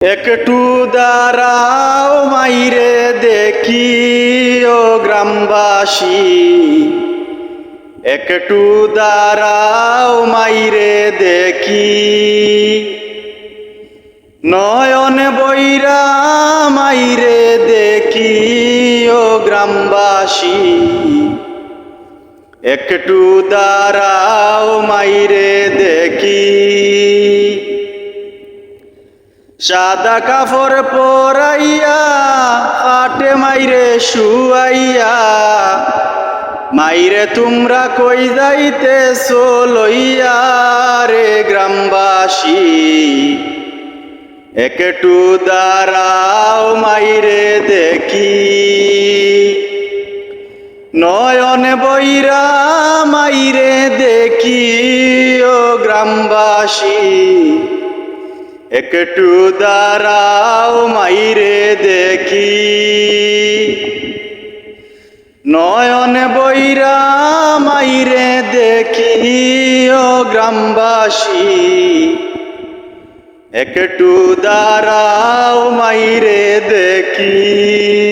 একটু দাঁড়াও মাইরে দেখি, ও গ্রামবাসী। একটু দাঁড়াও মাইরে দেখি। নয়ন বৈরা মাইরে দেখি, ও গ্রামবাসী। একটু দাঁড়াও মাইরে সাদা কাপড় পরাইয়া আটে মাইরে শুয়াইয়া। মাইরে তোমরা কই যাইতে লইয়া রে গ্রামবাসী? একটু দাঁড়াও মাইরে দেখি। নয়ন বৈরা মাইরে দেখি ও গ্রামবাসী। একটু দাঁড়াও মাইরে দেখি। নয়ন বৈরা মাইরে দেখি ও গ্রামবাসী। একটু দাঁড়াও মাইরে দেখি।